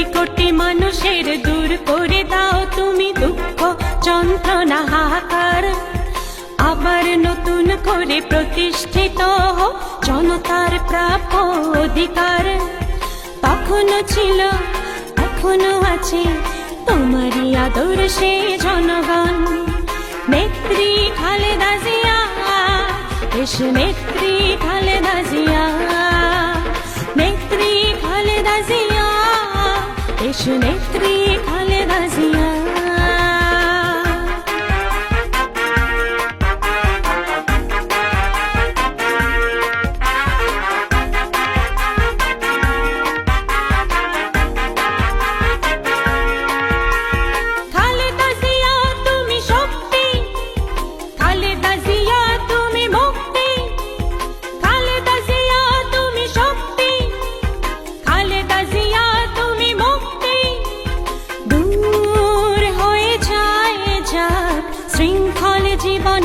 কোটি কোটি মানুষের দূর করে দাও তুমি দুঃখ, যন্ত্রণা, হাহাকার। আবার নতুন করে প্রতিষ্ঠিত হোক জনতার প্রাপ্য অধিকার। তখনও ছিল এখনও আছে তোমারই আদর্শে জনগণ। নেত্রী খালেদা জিয়া, দেশ নেত্রী খালেদা জিয়া। নেত্রী খালেদা জিয়া Station 8 শৃঙ্খল জীবনে